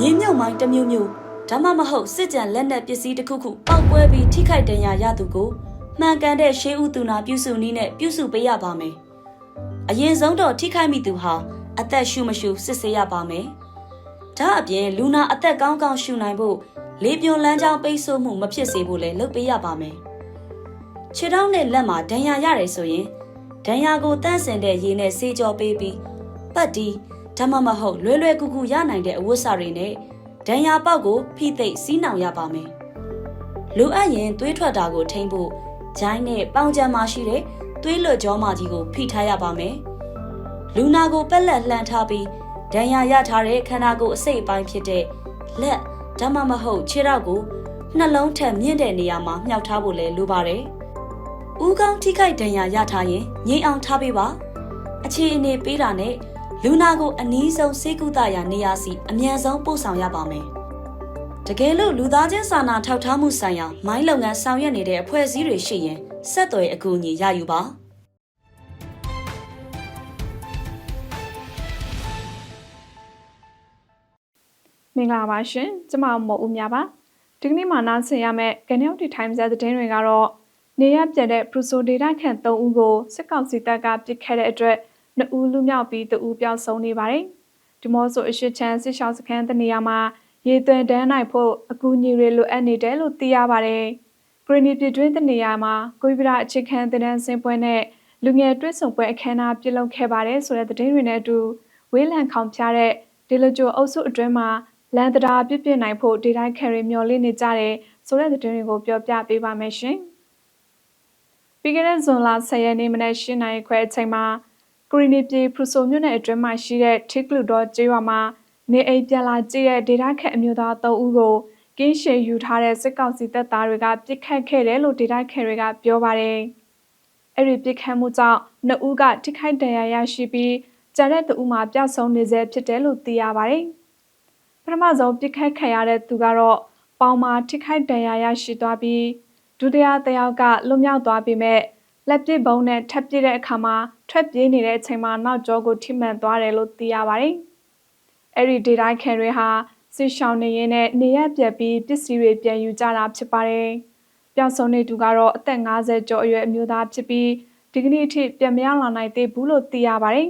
ငင်းမြုပ်မိုင်းတစ်မျိုးမျိုးဒါမှမဟုတ်စစ်ကြံလက်နက်ပစ္စည်းတစ်ခုခုပောက်ကွဲပြီးထိခိုက်ဒဏ်ရာရသူကိုမှန်ကန်တဲ့ရှေးဥသူနာပြုစုနည်းနဲ့ပြုစုပေးရပါမယ်။အရင်ဆုံးတော့ထိခိုက်မိသူဟာအသက်ရှူမရှူစစ်ဆေးရပါမယ်။ဒါအပြင်လူနာအသက်ကောင်းကောင်းရှူနိုင်ဖို့လေပြွန်လမ်းကြောင်းပိတ်ဆို့မှုမဖြစ်စေဖို့လည်းလုပ်ပေးရပါမယ်။ခြေထောက်နဲ့လက်မှာဒဏ်ရာရတယ်ဆိုရင်ဒဏ်ရာကိုတန့်စင်တဲ့ရေနဲ့ဆေးကြောပေးပြီးပတ်တီး ဒါမှမဟုတ်လွယ်လွယ်ကူကူရနိုင်တဲ့အဝတ်စာတွေနဲ့ဒဏ်ရာပေါက်ကိုဖိသိပ်စီးနှောင်ရပါမယ်။လိုအပ်ရင်သွေးထွက်တာကိုထိမ့်ဖို့ဂျိုင်းနဲ့ပေါင်ချမ်းမရှိတဲ့သွေးလွတ်ကြောမကြီးကိုဖိထားရပါမယ်။လူနာကိုပက်လက်လှန်ထားပြီးဒဏ်ရာရထားတဲ့ခန္ဓာကိုယ်အစိတ်အပိုင်းဖြစ်တဲ့လက်ဒါမှမဟုတ်ခြေထောက်ကိုနှလုံးထက်မြင့်တဲ့နေရာမှာမြှောက်ထားဖို့လည်းလိုပါတယ်။ဦးကောင်းထိခိုက်ဒဏ်ရာရထားရင်ငြိမ်အောင်ထားပေးပါ။အခြေအနေပေးတာနဲ့ လူနာကိုအနည်းဆုံးစေကုသရာနေရာစီအမြန်ဆုံးပို့ဆောင်ရပါမယ်။တကယ်လို့လူသားချင်းစာနာထောက်ထားမှုဆိုင်ရာမိုင်းလုပ်ငန်းဆောင်ရွက်နေတဲ့အဖွဲ့အစည်းတွေရှိရင်ဆက်သွယ်အကူအညီရယူပါ။မင်္ဂလာပါရှင်ကျမမော်ဦးမြပါဒီကနေ့မှနားဆင်ရမယ့်ကနေုပ်တီ Times သတင်းတွေကတော့နေရပြတ်တဲ့ Pruso Data ခန့်3ဦးကိုစစ်ကောင်စီတပ်ကပစ်ခဲ့တဲ့အတွက် 2ဦးလူမြောက်ပြီး2ဦးပျောက်ဆုံးနေပါတယ်ဒီမော့ဆိုအရှိချမ်းစစ်ရှောင်းစခန်းတနေရာမှာရေသွင်းတန်းနိုင်ဖို့အကူအညီတွေလိုအပ်နေတယ်လို့သိရပါတယ်ဂရီနီပြည်တွင်းတနေရာမှာကိုဗစ်အခြေခံတန်းစင်ပွဲနဲ့လူငယ်တွဲဆုံပွဲအခမ်းအနားပြုလုပ်ခဲ့ပါတယ်ဆိုတဲ့သတင်းတွေနဲ့အတူဝေးလံခေါင်ဖျားတဲ့ဒီလိုဂျိုအုပ်စုအတွင်းမှာလန်တရာပြစ်ပြစ်နိုင်ဖို့ဒေတိုင်းခရီမျော်လင့်နေကြတယ်ဆိုတဲ့သတင်းတွေကိုပြောပြပေးပါမယ်ရှင်။ပြီးခဲ့တဲ့ဇွန်လ10ရက်နေ့မနက်၈နာရီခွဲအချိန်မှာ ကရီနီပြည်ဖရူဆိုမြို့နယ်အတွင်းမှာရှိတဲ့ထိကလူတော်ကျေးရွာမှာနေအိမ်ပြန်လာကြည့်တဲ့ဒေတာခက်အမျိုးသား၃ဦးကိုကင်းရှည်ယူထားတဲ့စစ်ကောင်စီတပ်သားတွေကပြစ်ခတ်ခဲ့တယ်လို့ဒေတာခက်တွေကပြောပါတယ်။အဲ့ဒီပြစ်ခတ်မှုကြောင့်နှစ်ဦးကထိခိုက်ဒဏ်ရာရရှိပြီးကျန်တဲ့တဦးမှာပျောက်ဆုံးနေဆဲဖြစ်တယ်လို့သိရပါတယ်။ပထမဆုံးပြစ်ခတ်ခံရတဲ့သူကတော့ပေါင်မှာထိခိုက်ဒဏ်ရာရရှိသွားပြီးဒုတိယတစ်ယောက်ကလွတ်မြောက်သွားပြီးမဲ့ လက်ပစ်ဘုံနဲ့ထပ်ပြစ်တဲ့အခါမှာထွက်ပြေးနေတဲ့အချိန်မှာနောက်ကျောကိုထိမှန်သွားတယ်လို့သိရပါတယ်။အဲ့ဒီဒေတာခံတွေဟာစစ်ရှောင်းနေရင်းနဲ့နေရပြက်ပြီးပစ္စည်းတွေပြန်ယူကြတာဖြစ်ပါတယ်။ပျောက်ဆုံးနေသူကတော့အသက်50ကျော်အရွယ်အမျိုးသားဖြစ်ပြီးဒီကနေ့အထိပြန်မရောက်လာနိုင်သေးဘူးလို့သိရပါတယ်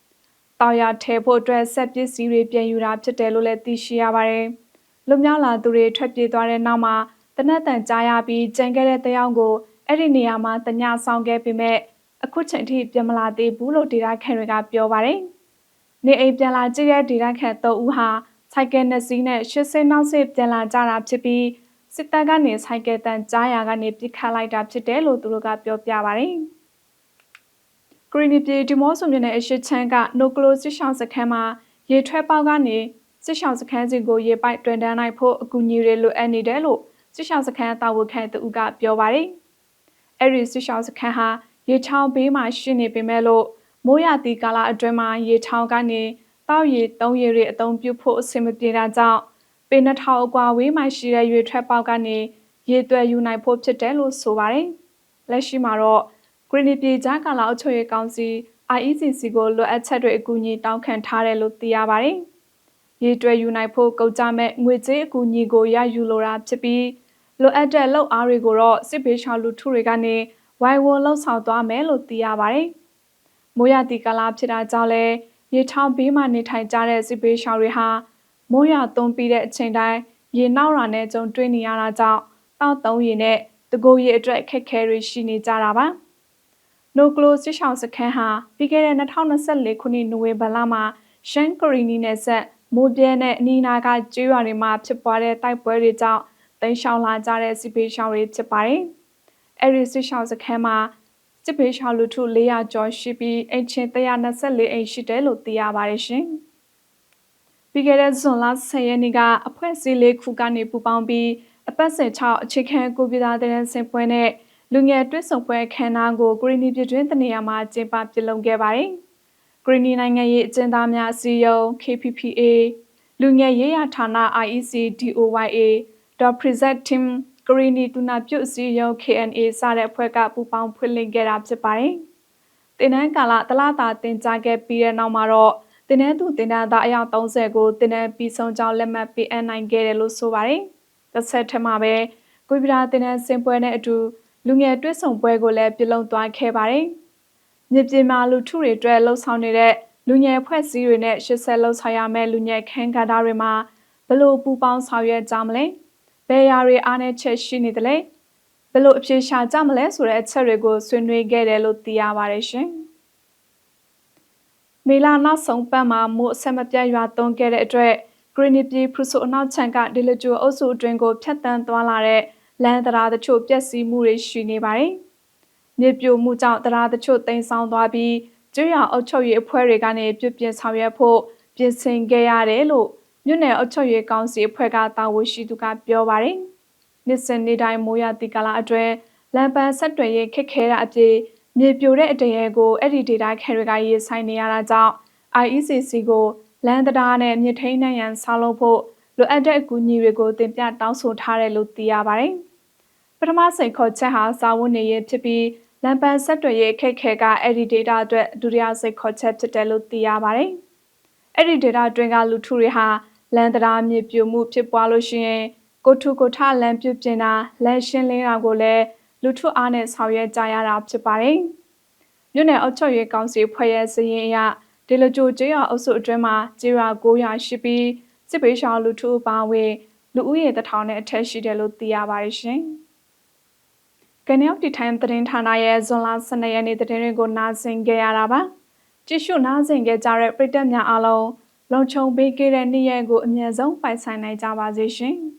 ။တောင်ရထဲဖို့အတွက်ဆက်ပစ္စည်းတွေပြန်ယူတာဖြစ်တယ်လို့လည်းသိရှိရပါတယ်။လူမြောက်လာသူတွေထွက်ပြေးသွားတဲ့နောက်မှာတနက်တန်ကြားရပြီးကြံခဲ့တဲ့တယောက်ကို အဲ့ဒီနေရာမှာတညဆောင်ခဲ့ပေမဲ့အခုချိန်ထိပြန်မလာသေးဘူးလို့ဒေတာခန်တွေကပြောပါတယ်။နေအိမ်ပြန်လာကြည့်တဲ့ဒေတာခန်၃ဦးဟာစိုက်ကယ်နှစ်စီးနဲ့ရှစ်စင်းနောက်စစ်ပြန်လာကြတာဖြစ်ပြီးစစ်တပ်ကနေစိုက်ကယ်တန်ကြားရာကနေပြစ်ခတ်လိုက်တာဖြစ်တယ်လို့သူတို့ကပြောပြပါတယ်။ဂရီနီပြည်ဒီမော့ဆိုမြို့နယ်အရှိချမ်းကနိုကလိုစစ်ရှောင်းစခန်းမှာရေထွက်ပေါက်ကနေစစ်ရှောင်းစခန်းစီကိုရေပိုက်တွင်တန်းနိုင်ဖို့အကူအညီတွေလိုအပ်နေတယ်လို့စစ်ရှောင်းစခန်းတာဝန်ခံသူကပြောပါတယ်။ အဲ့ဒီစစ်ရှောင်းစခန်းဟာရေချောင်းဘေးမှာရှိနေပေမဲ့လို့မိုးရသည့်ကာလအတွင်းမှာရေချောင်းကနေတောက်ရည်သုံးရည်တွေအသုံးပြုဖို့အဆင်မပြေတာကြောင့်ပေနှထောင်အကွာဝေးမှရှိတဲ့ရွေထွက်ပေါက်ကနေရေသွဲယူနိုင်ဖို့ဖြစ်တယ်လို့ဆိုပါတယ်။လက်ရှိမှာတော့ဂရီနီပြည်ကြားကာလအုပ်ချုပ်ရေးကောင်စီ IECC ကိုလိုအပ်ချက်တွေအကူအညီတောင်းခံထားတယ်လို့သိရပါတယ်။ရေတွဲယူနိုင်ဖို့ကုန်ကြမဲ့ငွေကြေးအကူအညီကိုရယူလိုတာဖြစ်ပြီး လိုအပ်တဲ့လုပ်အားတွေကိုတော့စစ်ဘေးရှောင်လူထုတွေကနေဝိုင်ဝန်းလှုပ်ဆောင်သွားမယ်လို့သိရပါတယ်။မိုးရတီကာလဖြစ်တာကြောင့်လဲရေချောင်းဘေးမှာနေထိုင်ကြတဲ့စစ်ဘေးရှောင်တွေဟာမိုးရသွန်းပြီးတဲ့အချိန်တိုင်းရေနောက်ရာနဲ့ကြုံတွေ့နေရတာကြောင့်တောက်သုံးရေနဲ့တကိုးရေအတွက်ခက်ခဲတွေရှိနေကြတာပါ။နိုကလိုစစ်ရှောင်းစခန်းဟာပြီးခဲ့တဲ့2024ခုနှစ်နိုဝင်ဘာလမှာရှန်ကရီနီနယ်ဆက်မိုးပြဲနဲ့အနီးနားကကျွော်တွေမှာဖြစ်ပွားတဲ့တိုက်ပွဲတွေကြောင့် တိမ်းရှောင်လာကြတဲ့စစ်ပေးရှောင်တွေဖြစ်ပါတယ်။အဲဒီစစ်ရှောင်းစခန်းမှာစစ်ပေးရှောင်လူထု400ကျော်ရှိပြီးအင်ချင်း124အိမ်ရှိတယ်လို့သိရပါတယ်ရှင်။ပြီးခဲ့တဲ့ဇွန်လ10ရက်နေ့ကအဖွဲ့အစည်းလေးခုကနေပူးပေါင်းပြီးအပတ်စဉ်6အခြေခံကိုပြည်သားတဲ့စင်ပွဲနဲ့လူငယ်တွဲဆုံပွဲခမ်းနားကိုဂရီနီပြည်တွင်းတနေရာမှာကျင်းပပြုလုပ်ခဲ့ပါတယ်။ဂရီနီနိုင်ငံရေးအကျဉ်းသားများအစည်းအရုံး KPPA လူငယ်ရေးရာဌာန IEC DOYA The Present Team ဂရီနီတူနာပြုတ်အစည်းအရုံး KNA စတဲ့အဖွဲ့ကပူးပေါင်းဖွင့်လှစ်ခဲ့တာဖြစ်ပါတယ်။တင်နန်းကာလတလားတာတင်ကြားခဲ့ပြီးတဲ့နောက်မှာတော့တင်တဲ့သူတင်တဲ့သားအယောက်30ကိုတင်တဲ့ပြီးဆုံးကြောင်းလက်မှတ်ပေးအပ်နိုင်ခဲ့တယ်လို့ဆိုပါတယ်။တစ်ဆက်ထက်မှာပဲကွေပြာတင်တဲ့စင်ပွဲနဲ့အတူလူငယ်တွဲဆောင်ပွဲကိုလည်းပြုလုပ်သွားခဲ့ပါတယ်။မြေပြင်မှာလူထုတွေအတွက်လှုပ်ဆောင်နေတဲ့လူငယ်ဖွဲ့စည်းတွေနဲ့ရှစ်ဆက်လှုပ်ဆောင်ရမယ့်လူငယ်ခန်းကဏ္ဍတွေမှာဘလို့ပူပေါင်းဆောင်ရွက်ကြမလဲ။ ဘယ်ရာတွေအားနဲ့ချက်ရှိနေတယ်လဲ။ဘလို့အပြေရှာကြမလဲဆိုတဲ့အချက်တွေကိုဆွေးနွေးခဲ့တယ်လို့သိရပါတယ်ရှင်။မေလာနောက်ဆုံးပတ်မှာမို့အဆက်မပြတ်ရွာသွန်းခဲ့တဲ့အတွက်ဂရီနီပြည်ဖရူဆိုအနောက်ချန်ကဒီလဂျိုအုပ်စုအတွင်းကိုဖြတ်တန်းသွားလာတဲ့လမ်းတရားတချို့ပျက်စီးမှုတွေရှိနေပါတယ်။မြေပြိုမှုကြောင့်တရားတချို့တိမ်ဆောင်းသွားပြီးကျွရအုပ်ချုပ်ရေးအဖွဲ့တွေကနေပြစ်ပြစ်ဆောင်ရွက်ဖို့ပြင်ဆင်ခဲ့ရတယ်လို့ မြို့နယ်အုပ်ချုပ်ရေးကောင်စီအဖွဲ့ကတာဝန်ရှိသူကပြောပါတယ်။နှစ်စင်နေတိုင်းမိုးရတီကာလာအတွင်းလမ်းပန်းဆက်တွယ်ရေးခက်ခဲတာအပြင်မြေပြိုတဲ့အတရေကိုအဲ့ဒီ data ခဲတွေကရေးဆိုင်နေရတာကြောင့် IECC ကိုလမ်းတရားနဲ့မြစ်ထိန်းနိုင်ရန်ဆောက်လုပ်ဖို့လိုအပ်တဲ့အကူအညီတွေကိုတင်ပြတောင်းဆိုထားတယ်လို့သိရပါတယ်။ပထမစိန်ခေါ်ချက်ဟာစာဝတ်နေရေးဖြစ်ပြီးလမ်းပန်းဆက်တွယ်ရေးအခက်ခဲကအဲ့ဒီ data အတွက်ဒုတိယစိန်ခေါ်ချက်ဖြစ်တယ်လို့သိရပါတယ်။အဲ့ဒီ data အတွင်းကလူထုတွေဟာ လမ်းတရားမြေပြိုမှုဖြစ်ပွားလို့ရှိရင်ကိုထုကိုထလမ်းပြုတ်ပြင်တာလမ်းရှင်းလင်းတာကိုလည်းလူထုအားနဲ့ဆောင်ရွက်ကြရတာဖြစ်ပါတယ်။မြို့နယ်အုပ်ချုပ်ရေးကောင်စီဖွဲ့ရဲ့စည်ရင်အရဒေလဂျိုကျေးရွာအုပ်စုအတွင်းမှာကျေးရွာ900ရှိပြီးစစ်ပေးရှောင်းလူထုပါဝင်လူဦးရေတထောင်နဲ့အထက်ရှိတယ်လို့သိရပါတယ်ရှင်။ကနေအောက်တီထိုင်သတင်းဌာနရဲ့ဇွန်လ12ရက်နေ့သတင်းတွေကိုနားဆင်ကြရတာပါ။ကြည့်ရှုနားဆင်ကြကြတဲ့ပရိသတ်များအားလုံး လုံခြုံပေးခဲ့တဲ့နေ့ရက်ကိုအမြဲဆုံးပိုင်ဆိုင်နိုင်ကြပါစေရှင်။